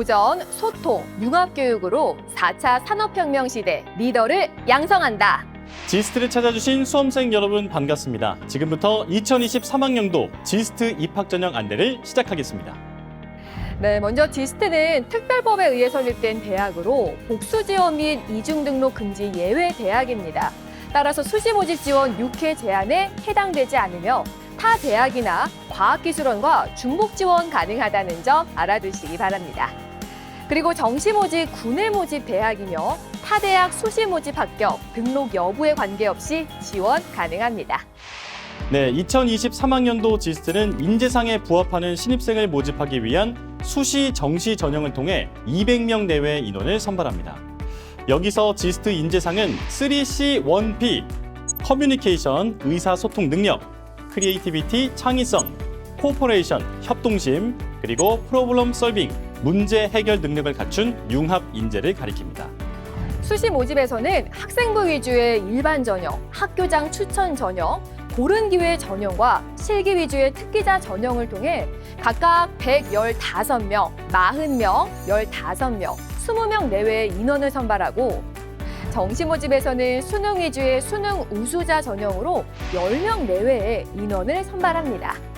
도전, 소통, 융합교육으로 4차 산업혁명 시대 리더를 양성한다. 지스트를 찾아주신 수험생 여러분 반갑습니다. 지금부터 2023학년도 지스트 입학 전형 안내를 시작하겠습니다. 네, 먼저 지스트는 특별법에 의해 설립된 대학으로 복수 지원 및 이중 등록 금지 예외 대학입니다. 따라서 수시 모집 지원 6회 제한에 해당되지 않으며 타 대학이나 과학기술원과 중복 지원 가능하다는 점 알아두시기 바랍니다. 그리고 정시 모집, 군의 모집 대학이며 타 대학 수시 모집 합격, 등록 여부에 관계없이 지원 가능합니다. 네, 2023학년도 지스트는 인재상에 부합하는 신입생을 모집하기 위한 수시 정시 전형을 통해 200명 내외의 인원을 선발합니다. 여기서 지스트 인재상은 3C 1P, 커뮤니케이션, 의사소통 능력, 크리에이티비티, 창의성, 코퍼레이션, 협동심, 그리고 프로블럼 솔빙, 문제 해결 능력을 갖춘 융합 인재를 가리킵니다. 수시 모집에서는 학생부 위주의 일반 전형, 학교장 추천 전형, 고른 기회 전형과 실기 위주의 특기자 전형을 통해 각각 115명, 40명, 15명, 20명 내외의 인원을 선발하고 정시 모집에서는 수능 위주의 수능 우수자 전형으로 10명 내외의 인원을 선발합니다.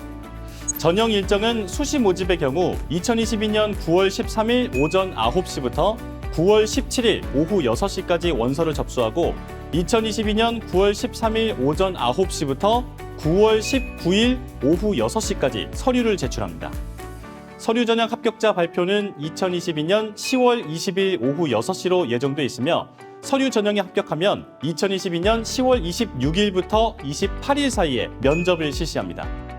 전형 일정은 수시 모집의 경우 2022년 9월 13일 오전 9시부터 9월 17일 오후 6시까지 원서를 접수하고 2022년 9월 13일 오전 9시부터 9월 19일 오후 6시까지 서류를 제출합니다. 서류 전형 합격자 발표는 2022년 10월 20일 오후 6시로 예정돼 있으며 서류 전형에 합격하면 2022년 10월 26일부터 28일 사이에 면접을 실시합니다.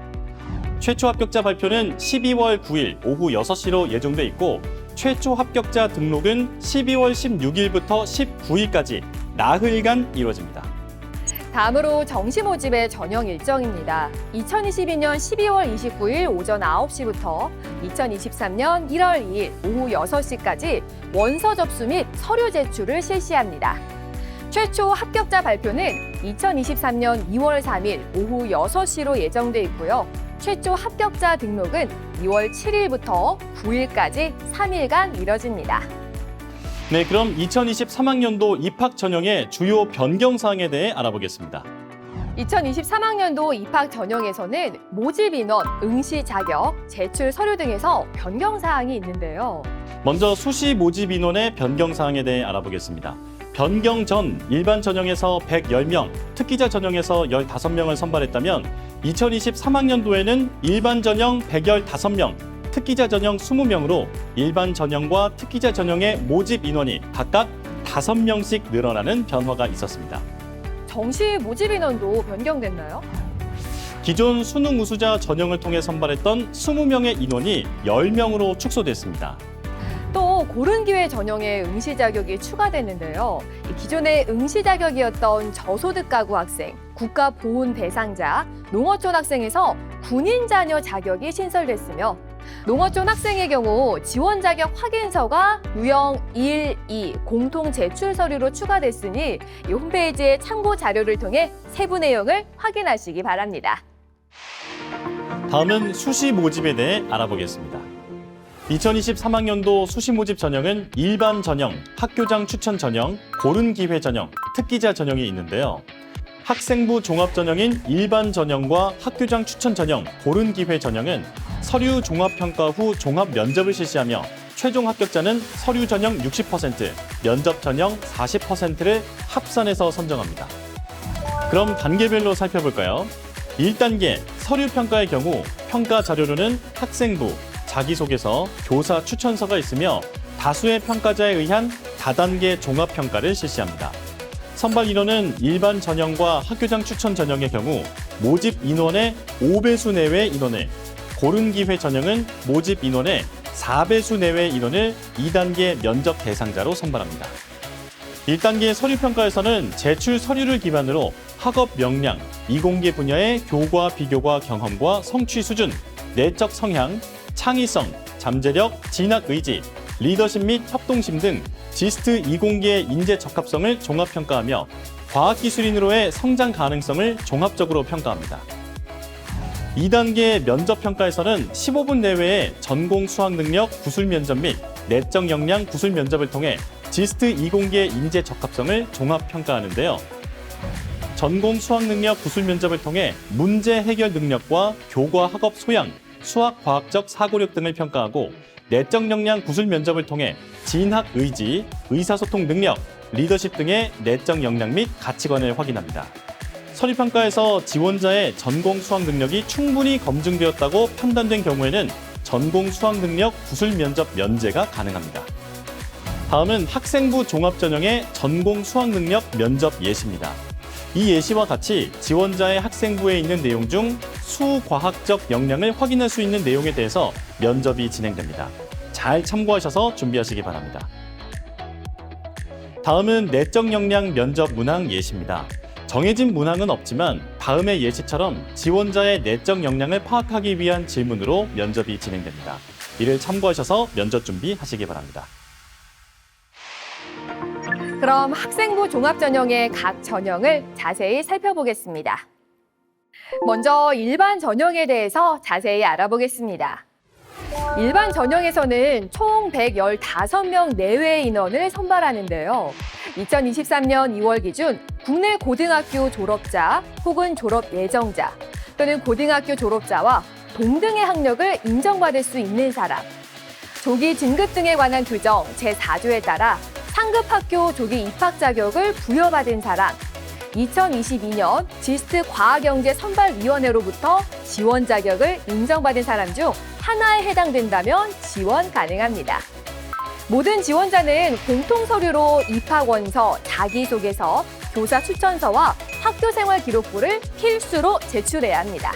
최초 합격자 발표는 12월 9일 오후 6시로 예정돼 있고 최초 합격자 등록은 12월 16일부터 19일까지 나흘간 이루어집니다. 다음으로 정시 모집의 전형 일정입니다. 2022년 12월 29일 오전 9시부터 2023년 1월 2일 오후 6시까지 원서 접수 및 서류 제출을 실시합니다. 최초 합격자 발표는 2023년 2월 3일 오후 6시로 예정돼 있고요. 최초 합격자 등록은 2월 7일부터 9일까지 3일간 이뤄집니다. 네, 그럼 2023학년도 입학 전형의 주요 변경 사항에 대해 알아보겠습니다. 2023학년도 입학 전형에서는 모집 인원, 응시 자격, 제출 서류 등에서 변경 사항이 있는데요. 먼저 수시 모집 인원의 변경 사항에 대해 알아보겠습니다. 변경 전 일반 전형에서 110명, 특기자 전형에서 15명을 선발했다면 2023학년도에는 일반 전형 115명, 특기자 전형 20명으로 일반 전형과 특기자 전형의 모집 인원이 각각 5명씩 늘어나는 변화가 있었습니다. 정시 모집 인원도 변경됐나요? 기존 수능 우수자 전형을 통해 선발했던 20명의 인원이 10명으로 축소됐습니다. 또 고른 기회 전형에 응시 자격이 추가됐는데요. 이 기존의 응시 자격이었던 저소득 가구 학생, 국가 보훈 대상자, 농어촌 학생에서 군인 자녀 자격이 신설됐으며 농어촌 학생의 경우 지원 자격 확인서가 유형 1, 2 공통 제출 서류로 추가됐으니 이 홈페이지의 참고 자료를 통해 세부 내용을 확인하시기 바랍니다. 다음은 수시 모집에 대해 알아보겠습니다. 2023학년도 수시 모집 전형은 일반 전형, 학교장 추천 전형, 고른 기회 전형, 특기자 전형이 있는데요. 학생부 종합 전형인 일반 전형과 학교장 추천 전형, 고른 기회 전형은 서류 종합 평가 후 종합 면접을 실시하며 최종 합격자는 서류 전형 60%, 면접 전형 40%를 합산해서 선정합니다. 그럼 단계별로 살펴볼까요? 1단계 서류 평가의 경우 평가 자료로는 학생부, 자기소개서, 교사 추천서가 있으며 다수의 평가자에 의한 다단계 종합 평가를 실시합니다. 선발 인원은 일반 전형과 학교장 추천 전형의 경우 모집 인원의 5배수 내외 인원을, 고른 기회 전형은 모집 인원의 4배수 내외 인원을 2단계 면접 대상자로 선발합니다. 1단계 서류 평가에서는 제출 서류를 기반으로 학업 역량, 이공계 분야의 교과 비교과 경험과 성취 수준, 내적 성향, 창의성, 잠재력, 진학 의지, 리더십 및 협동심 등 지스트 이공계의 인재 적합성을 종합 평가하며 과학기술인으로의 성장 가능성을 종합적으로 평가합니다. 2단계 면접 평가에서는 15분 내외의 전공 수학 능력 구술 면접 및 내적 역량 구술 면접을 통해 지스트 20기의 인재 적합성을 종합 평가하는데요. 전공 수학 능력 구술 면접을 통해 문제 해결 능력과 교과 학업 소양, 수학 과학적 사고력 등을 평가하고 내적 역량 구술 면접을 통해 진학 의지, 의사소통 능력, 리더십 등의 내적 역량 및 가치관을 확인합니다. 서류평가에서 지원자의 전공 수학 능력이 충분히 검증되었다고 판단된 경우에는 전공 수학 능력 구술 면접 면제가 가능합니다. 다음은 학생부 종합 전형의 전공 수학 능력 면접 예시입니다. 이 예시와 같이 지원자의 학생부에 있는 내용 중 수과학적 역량을 확인할 수 있는 내용에 대해서 면접이 진행됩니다. 잘 참고하셔서 준비하시기 바랍니다. 다음은 내적 역량 면접 문항 예시입니다. 정해진 문항은 없지만 다음의 예시처럼 지원자의 내적 역량을 파악하기 위한 질문으로 면접이 진행됩니다. 이를 참고하셔서 면접 준비하시기 바랍니다. 그럼 학생부 종합 전형의 각 전형을 자세히 살펴보겠습니다. 먼저 일반 전형에 대해서 자세히 알아보겠습니다. 일반 전형에서는 총 115명 내외의 인원을 선발하는데요. 2023년 2월 기준 국내 고등학교 졸업자 혹은 졸업 예정자 또는 고등학교 졸업자와 동등의 학력을 인정받을 수 있는 사람, 조기 진급 등에 관한 규정 제4조에 따라 상급 학교 조기 입학 자격을 부여받은 사람, 2022년 지스트 과학영재 선발위원회로부터 지원 자격을 인정받은 사람 중 하나에 해당된다면 지원 가능합니다. 모든 지원자는 공통 서류로 입학 원서, 자기소개서, 교사 추천서와 학교 생활 기록부를 필수로 제출해야 합니다.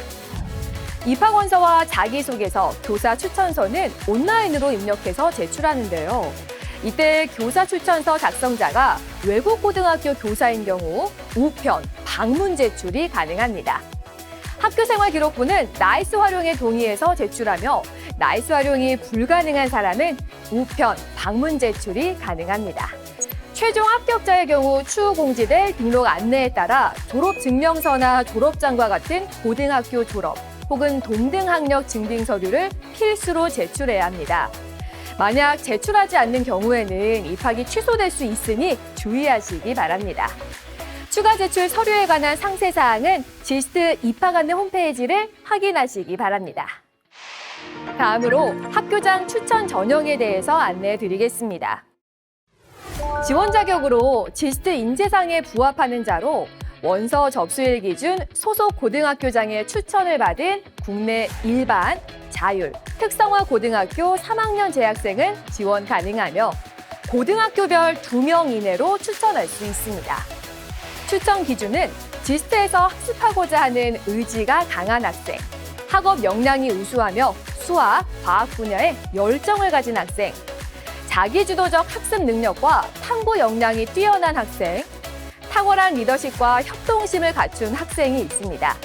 입학 원서와 자기소개서, 교사 추천서는 온라인으로 입력해서 제출하는데요. 이때 교사 추천서 작성자가 외국 고등학교 교사인 경우 우편, 방문 제출이 가능합니다. 학교 생활 기록부는 나이스 활용에 동의해서 제출하며 나이스 활용이 불가능한 사람은 우편, 방문 제출이 가능합니다. 최종 합격자의 경우 추후 공지될 등록 안내에 따라 졸업 증명서나 졸업장과 같은 고등학교 졸업 혹은 동등 학력 증빙 서류를 필수로 제출해야 합니다. 만약 제출하지 않는 경우에는 입학이 취소될 수 있으니 주의하시기 바랍니다. 추가 제출 서류에 관한 상세 사항은 지스트 입학 안내 홈페이지를 확인하시기 바랍니다. 다음으로 학교장 추천 전형에 대해서 안내해 드리겠습니다. 지원 자격으로 지스트 인재상에 부합하는 자로 원서 접수일 기준 소속 고등학교장의 추천을 받은 국내 일반, 자율, 특성화 고등학교 3학년 재학생은 지원 가능하며 고등학교별 2명 이내로 추천할 수 있습니다. 추천 기준은 지스트에서 학습하고자 하는 의지가 강한 학생, 학업 역량이 우수하며 수학, 과학 분야에 열정을 가진 학생, 자기주도적 학습 능력과 탐구 역량이 뛰어난 학생, 탁월한 리더십과 협동심을 갖춘 학생이 있습니다.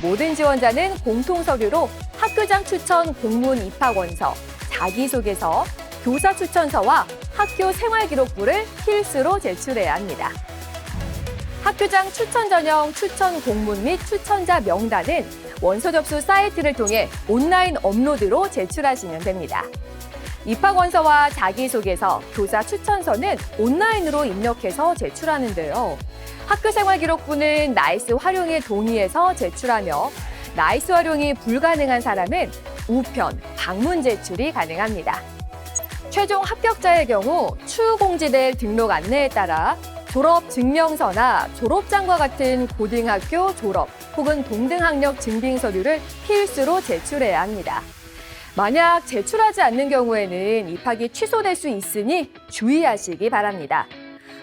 모든 지원자는 공통 서류로 학교장 추천 공문 입학 원서, 자기소개서, 교사 추천서와 학교 생활 기록부를 필수로 제출해야 합니다. 학교장 추천 전형 추천 공문 및 추천자 명단은 원서 접수 사이트를 통해 온라인 업로드로 제출하시면 됩니다. 입학 원서와 자기소개서, 교사 추천서는 온라인으로 입력해서 제출하는데요. 학교 생활 기록부는 나이스 활용에 동의해서 제출하며 나이스 활용이 불가능한 사람은 우편, 방문 제출이 가능합니다. 최종 합격자의 경우 추후 공지될 등록 안내에 따라 졸업 증명서나 졸업장과 같은 고등학교 졸업 혹은 동등학력 증빙 서류를 필수로 제출해야 합니다. 만약 제출하지 않는 경우에는 입학이 취소될 수 있으니 주의하시기 바랍니다.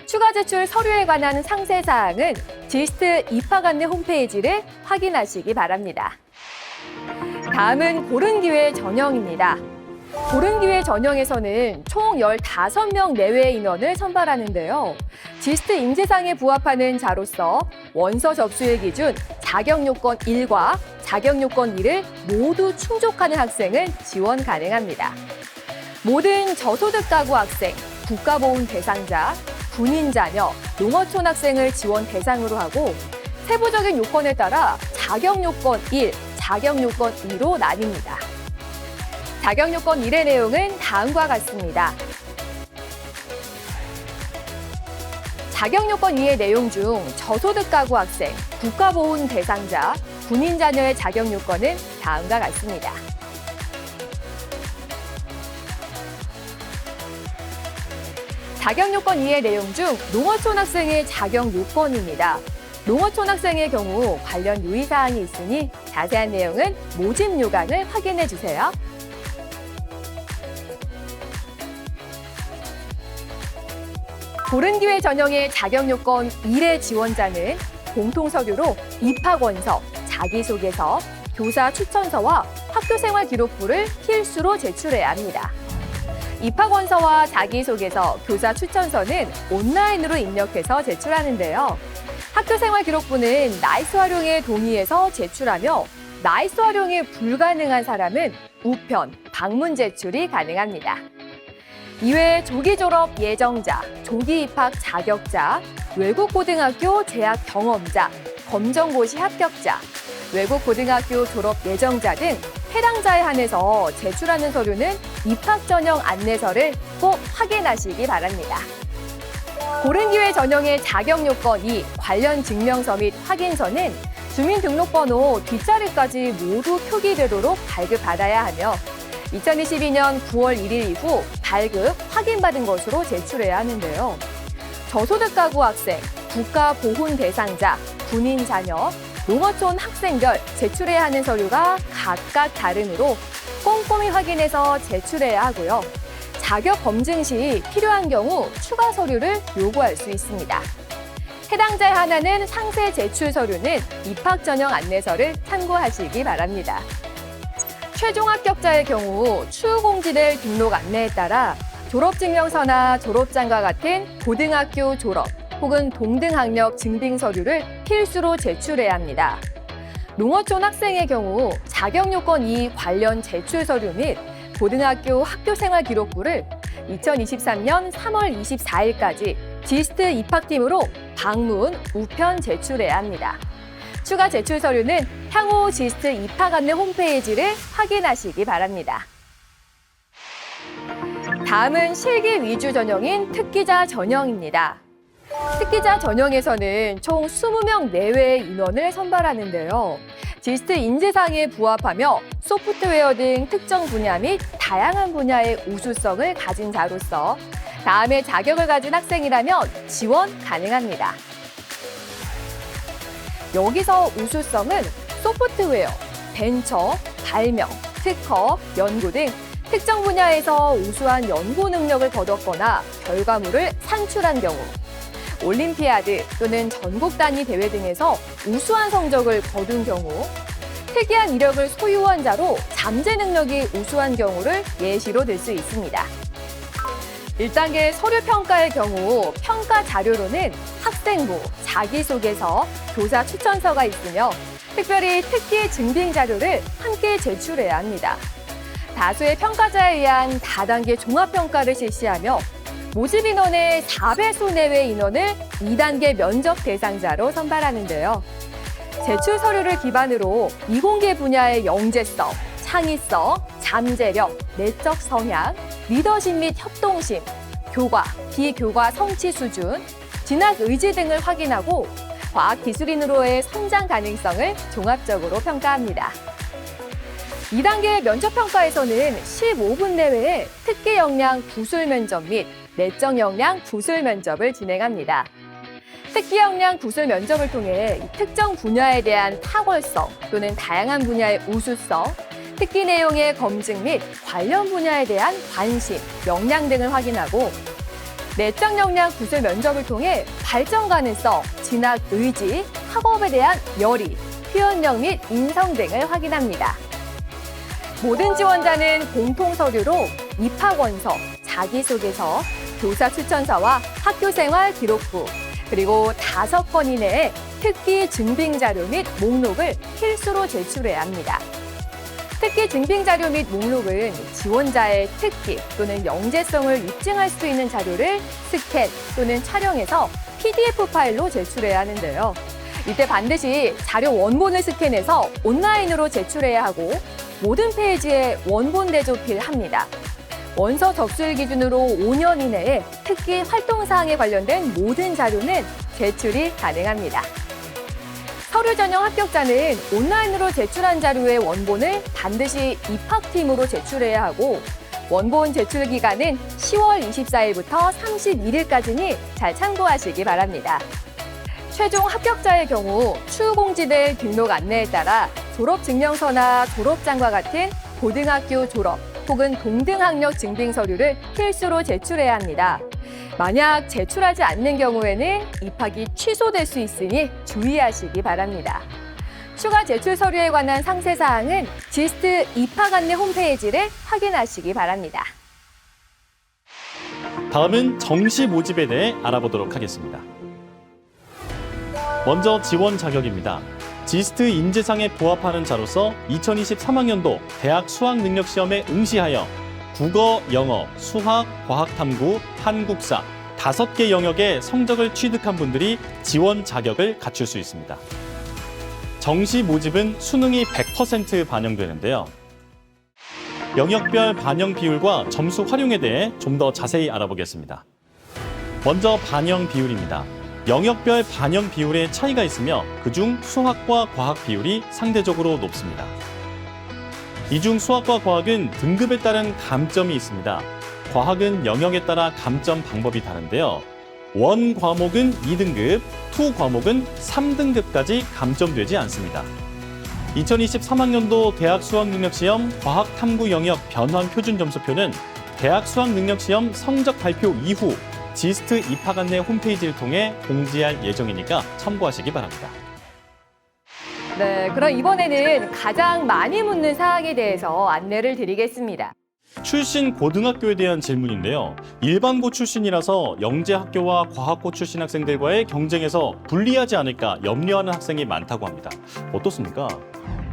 추가 제출 서류에 관한 상세 사항은 지스트 입학 안내 홈페이지를 확인하시기 바랍니다. 다음은 고른 기회 전형입니다. 고른 기회 전형에서는 총 15명 내외의 인원을 선발하는데요. 지스트 인재상에 부합하는 자로서 원서 접수일 기준 자격 요건 1과 자격 요건 2를 모두 충족하는 학생은 지원 가능합니다. 모든 저소득 가구 학생, 국가보훈 대상자, 군인 자녀, 농어촌 학생을 지원 대상으로 하고 세부적인 요건에 따라 자격 요건 1, 자격 요건 2로 나뉩니다. 자격 요건 1의 내용은 다음과 같습니다. 자격 요건 2의 내용 중 저소득 가구 학생, 국가보훈 대상자, 군인 자녀의 자격 요건은 다음과 같습니다. 자격 요건 2의 내용 중 농어촌 학생의 자격 요건입니다. 농어촌 학생의 경우 관련 유의사항이 있으니 자세한 내용은 모집 요강을 확인해 주세요. 고른 기회 전형의 자격 요건 1의 지원자는 공통 서류로 입학 원서, 자기소개서, 교사 추천서와 학교생활 기록부를 필수로 제출해야 합니다. 입학 원서와 자기소개서, 교사 추천서는 온라인으로 입력해서 제출하는데요. 학교생활 기록부는 나이스 활용에 동의해서 제출하며 나이스 활용이 불가능한 사람은 우편, 방문 제출이 가능합니다. 이외에 조기 졸업 예정자, 조기 입학 자격자, 외국 고등학교 재학 경험자, 검정고시 합격자, 외국 고등학교 졸업 예정자 등 해당자에 한해서 제출하는 서류는 입학 전형 안내서를 꼭 확인하시기 바랍니다. 고른 기회 전형의 자격 요건 2 관련 증명서 및 확인서는 주민등록번호 뒷자리까지 모두 표기되도록 발급받아야 하며 2022년 9월 1일 이후 발급 확인받은 것으로 제출해야 하는데요. 저소득 가구 학생, 국가 보훈 대상자, 군인 자녀, 농어촌 학생별 제출해야 하는 서류가 각각 다르므로 꼼꼼히 확인해서 제출해야 하고요. 자격 검증 시 필요한 경우 추가 서류를 요구할 수 있습니다. 해당자에 하나는 상세 제출 서류는 입학 전형 안내서를 참고하시기 바랍니다. 최종 합격자의 경우 추후 공지될 등록 안내에 따라 졸업증명서나 졸업장과 같은 고등학교 졸업 혹은 동등학력 증빙 서류를 필수로 제출해야 합니다. 농어촌 학생의 경우 자격 요건 2 관련 제출 서류 및 고등학교 학교생활 기록부를 2023년 3월 24일까지 지스트 입학팀으로 방문, 우편 제출해야 합니다. 추가 제출 서류는 향후 지스트 입학 안내 홈페이지를 확인하시기 바랍니다. 다음은 실기 위주 전형인 특기자 전형입니다. 특기자 전형에서는 총 20명 내외의 인원을 선발하는데요. 지스트 인재상에 부합하며 소프트웨어 등 특정 분야 및 다양한 분야의 우수성을 가진 자로서 다음에 자격을 가진 학생이라면 지원 가능합니다. 여기서 우수성은 소프트웨어, 벤처, 발명, 특허, 연구 등 특정 분야에서 우수한 연구 능력을 거뒀거나 결과물을 산출한 경우, 올림피아드 또는 전국 단위 대회 등에서 우수한 성적을 거둔 경우, 특이한 이력을 소유한 자로 잠재 능력이 우수한 경우를 예시로 들 수 있습니다. 1단계 서류 평가의 경우 평가 자료로는 학생부, 자기소개서, 교사 추천서가 있으며 특별히 특기 증빙 자료를 함께 제출해야 합니다. 다수의 평가자에 의한 다단계 종합평가를 실시하며 모집 인원의 4배수 내외 인원을 2단계 면접 대상자로 선발하는데요. 제출 서류를 기반으로 이공계 분야의 영재성, 창의성, 잠재력, 내적 성향, 리더십 및 협동심, 교과, 비교과 성취 수준, 진학 의지 등을 확인하고 과학 기술인으로의 성장 가능성을 종합적으로 평가합니다. 2단계 면접평가에서는 15분 내외에 특기 역량 구술 면접 및 내적 역량 구술 면접을 진행합니다. 특기 역량 구술 면접을 통해 특정 분야에 대한 탁월성 또는 다양한 분야의 우수성, 특기 내용의 검증 및 관련 분야에 대한 관심, 역량 등을 확인하고 내적 역량 구술 면접을 통해 발전 가능성, 진학 의지, 학업에 대한 열의, 표현력 및 인성 등을 확인합니다. 모든 지원자는 공통 서류로 입학 원서, 자기소개서, 교사 추천서와 학교생활 기록부, 그리고 다섯 건 이내에 특기 증빙 자료 및 목록을 필수로 제출해야 합니다. 특기 증빙 자료 및 목록은 지원자의 특기 또는 영재성을 입증할 수 있는 자료를 스캔 또는 촬영해서 PDF 파일로 제출해야 하는데요. 이때 반드시 자료 원본을 스캔해서 온라인으로 제출해야 하고 모든 페이지에 원본 대조필 합니다. 원서 접수일 기준으로 5년 이내에 특기 활동 사항에 관련된 모든 자료는 제출이 가능합니다. 서류 전형 합격자는 온라인으로 제출한 자료의 원본을 반드시 입학팀으로 제출해야 하고 원본 제출 기간은 10월 24일부터 31일까지니 잘 참고하시기 바랍니다. 최종 합격자의 경우 추후 공지될 등록 안내에 따라 졸업증명서나 졸업장과 같은 고등학교 졸업 혹은 동등학력 증빙 서류를 필수로 제출해야 합니다. 만약 제출하지 않는 경우에는 입학이 취소될 수 있으니 주의하시기 바랍니다. 추가 제출 서류에 관한 상세 사항은 지스트 입학 안내 홈페이지를 확인하시기 바랍니다. 다음은 정시 모집에 대해 알아보도록 하겠습니다. 먼저 지원 자격입니다. 지스트 인재상에 부합하는 자로서 2023학년도 대학 수학 능력 시험에 응시하여 국어, 영어, 수학, 과학 탐구, 한국사 다섯 개 영역의 성적을 취득한 분들이 지원 자격을 갖출 수 있습니다. 정시 모집은 수능이 100% 반영되는데요. 영역별 반영 비율과 점수 활용에 대해 좀 더 자세히 알아보겠습니다. 먼저 반영 비율입니다. 영역별 반영 비율의 차이가 있으며 그중 수학과 과학 비율이 상대적으로 높습니다. 이중 수학과 과학은 등급에 따른 감점이 있습니다. 과학은 영역에 따라 감점 방법이 다른데요. 원 과목은 2등급, 투 과목은 3등급까지 감점되지 않습니다. 2023학년도 대학 수학능력시험 과학탐구 영역 변환 표준 점수표는 대학 수학능력시험 성적 발표 이후 지스트 입학 안내 홈페이지를 통해 공지할 예정이니까 참고하시기 바랍니다. 네, 그럼 이번에는 가장 많이 묻는 사항에 대해서 안내를 드리겠습니다. 출신 고등학교에 대한 질문인데요. 일반고 출신이라서 영재학교와 과학고 출신 학생들과의 경쟁에서 불리하지 않을까 염려하는 학생이 많다고 합니다. 어떻습니까?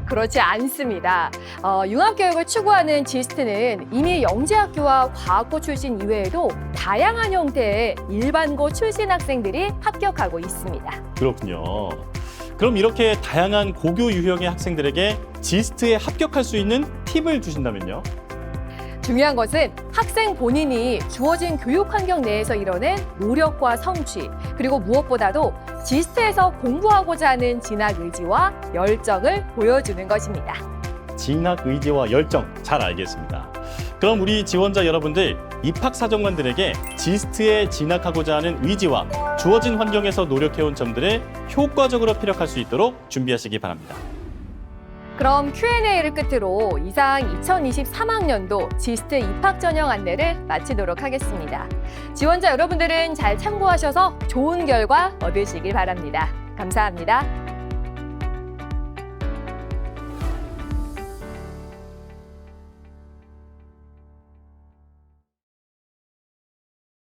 그렇지 않습니다. 어, 융합교육을 추구하는 지스트는 이미 영재학교와 과학고 출신 이외에도 다양한 형태의 일반고 출신 학생들이 합격하고 있습니다. 그렇군요. 그럼 이렇게 다양한 고교 유형의 학생들에게 지스트에 합격할 수 있는 팁을 주신다면요? 중요한 것은 학생 본인이 주어진 교육 환경 내에서 이뤄낸 노력과 성취, 그리고 무엇보다도 지스트에서 공부하고자 하는 진학 의지와 열정을 보여주는 것입니다. 진학 의지와 열정 잘 알겠습니다. 그럼 우리 지원자 여러분들 입학 사정관들에게 지스트에 진학하고자 하는 의지와 주어진 환경에서 노력해온 점들을 효과적으로 피력할 수 있도록 준비하시기 바랍니다. 그럼 Q&A를 끝으로 이상 2023학년도 지스트 입학 전형 안내를 마치도록 하겠습니다. 지원자 여러분들은 잘 참고하셔서 좋은 결과 얻으시길 바랍니다. 감사합니다.